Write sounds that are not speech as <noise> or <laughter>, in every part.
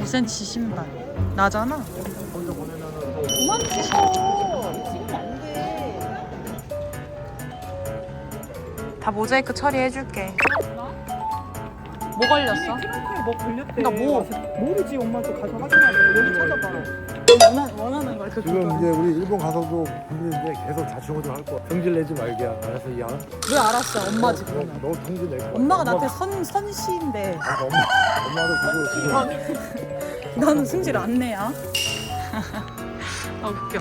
2.5cm 신발. 나잖아. 그만 찍어. 찍으면 안 돼. 다 모자이크 처리해줄게. 뭐 걸렸어? 트렁크에 뭐 걸렸대. 그러니까 뭐? 모르지 엄마 또 가져가지 마. 여기 찾아봐. 원하, 원하는 걸 그. 지금 이제 우리 일본 가서도 국민인데 계속 자충우도 할 거야. 성질 내지 말게 알아서 이양. 왜 알았어? 엄마지 너, 그러면. 너 성질 낼 거야. 엄마가 엄마, 나한테 선 선씨인데 아, 엄마 엄마도 그거 지금 <laughs> 나는 승질 안 내야. <laughs> 아 웃겨.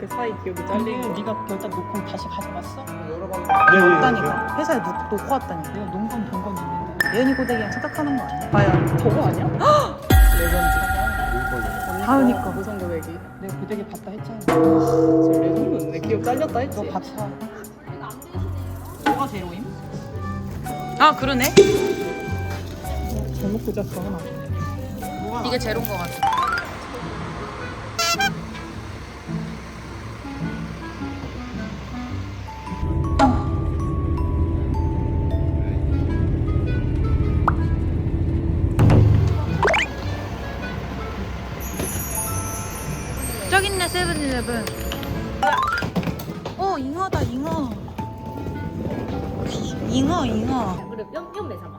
그 사이 기억이 잘리고. 네가 벌딱 놓고 다시 가져갔어? 네, 왔다니까. 회사에 놓, 놓고 왔다니까. 내가 농건 본건 있는데. 예은이 고데기랑 착각하는 거 아니야? 과연. 저거 아니야? 레전드. 다으니까. 무선 고백이. 내가 고데기 봤다 했잖아. 저 레전드. 내 기억 잘렸다 했지. 너 봤어. 뭐가 제로임? 아 그러네. 잘못 꽂았어 하나. 이게 제로인 거 같아. 저기 있네 세븐일레븐. 어 잉어다 잉어. 잉어 잉어. 그래 뿅뿅 매사봐.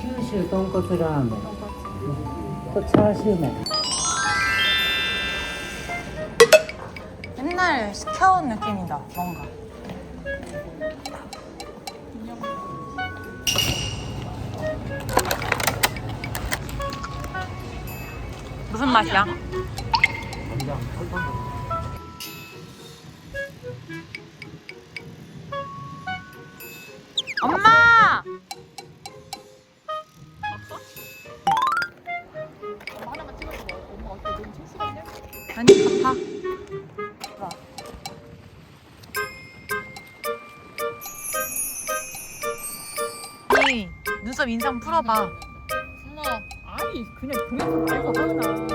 九州豚骨ラーメンとチャーシュー麺 옛날 시켜온 느낌이다, 뭔가. 무슨 맛이야? 간장 설탕. 엄마! 아니, 갚아. 언니, 눈썹 인상 풀어봐. 엄마 아니 그냥 그냥 말고 하나.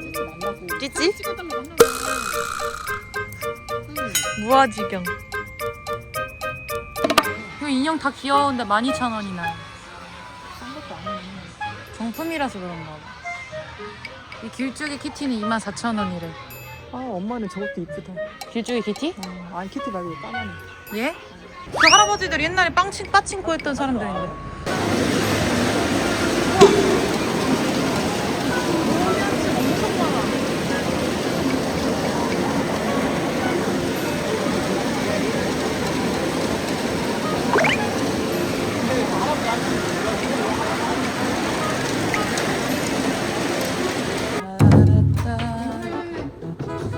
찍지 말라고. 찌찌? 찍어달라고 한다고. 무아지경. 그 인형 다 귀여운데 12,000원이나. 싼 것도 아니네. 정품이라서 그런가 봐. 이 길쭉이 키티는 24,000원이래. 아 엄마는 저것도 이쁘다. 길쭉이 키티? 어, 아니 키티 말고 까만이. 예? 그 할아버지들 옛날에 빵친 빠친코 했던 사람들인데.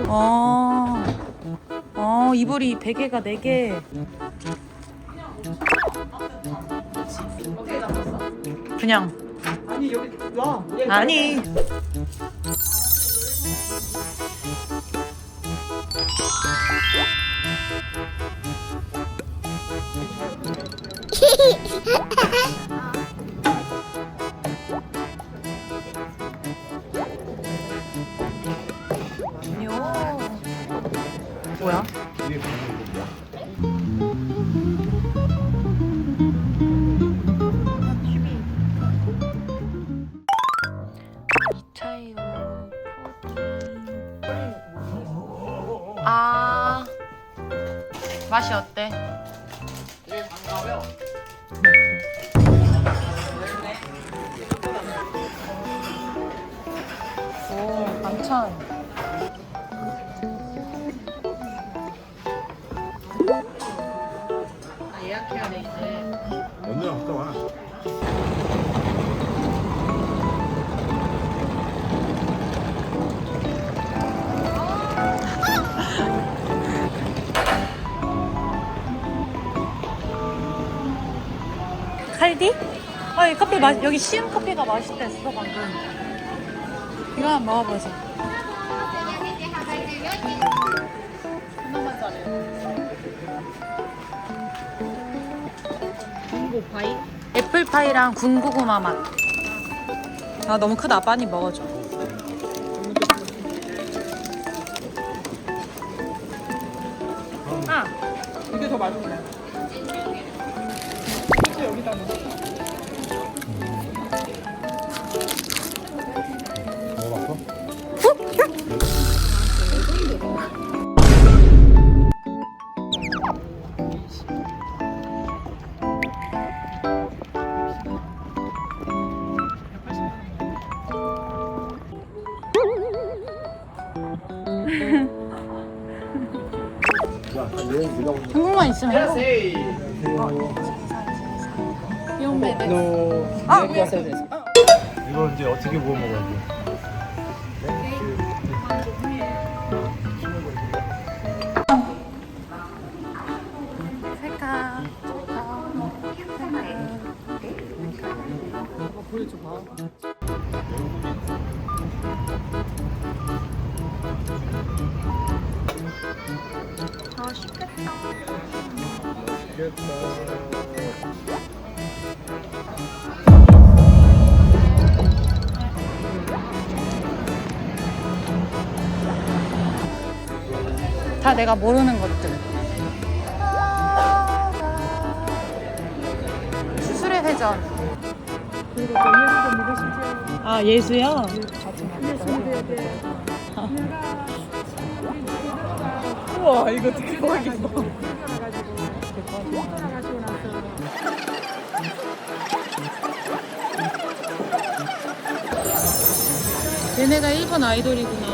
어, 어, 이불이 베개가 4개. 그냥 아니 여기 와. 아니 뭐야? 아 맛이 어때? 오반 찬 예약해야 돼 이제. 언제 갔다 와? 딸기? 아, 이 커피 맛, 여기 시음 커피가 맛있댔어, 방금. 이거 한번 먹어보자. 파이? 애플파이랑 군고구마 맛. 아, 너무 크다. 많이 먹어줘. 아, 이게 더 맛있네. 여기다 넣어. 한국만 있으면 세이. 용매대. 너. 아! 이거 이제 어떻게 구워 먹어야 돼? 색깔. 다 내가 모르는 것들. 수술의 회전. 아 예수요? 우와, 이거 대박이다. 얘네가 일본 아이돌이구나.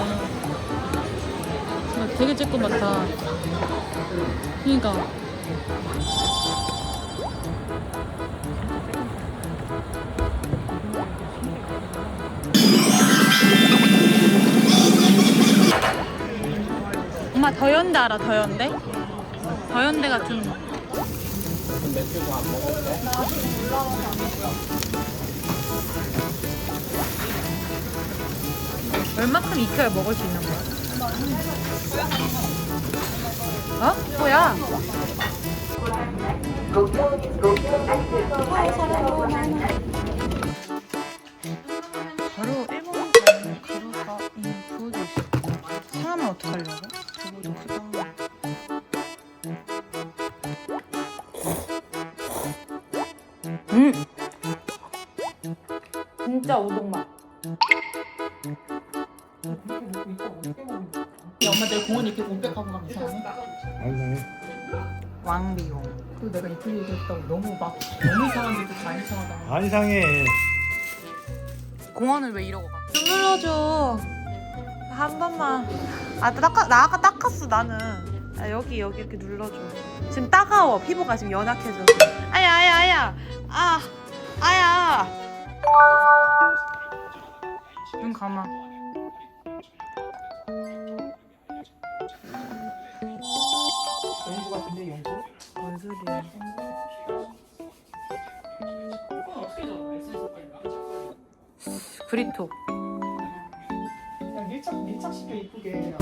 아, 되게 쬐끄맣다. 그니까. 엄마 더현대 알아 더현대? 더현대 같은 맥 얼마큼 익혀야 먹을 수 있는 거야? 어? 뭐야? 엄마 내가 공원 이렇게 공백하고 가면 이상해? 아니, 왕비용. 그리고 내가 이틀 얘기했다고 너무 막 너무 이상한데 또다 이상하다. 안 이상해. 공원을 왜 이러고 가? 좀 눌러줘. 한 번만. 아, 나, 닦아, 나 아까 닦았어, 나는. 아, 여기, 여기 이렇게 눌러줘. 지금 따가워. 피부가 지금 연약해져서. 아야, 아야, 아야. 아, 아야. 눈 감아. 브리토. 밀착 밀착 시켜 이쁘게.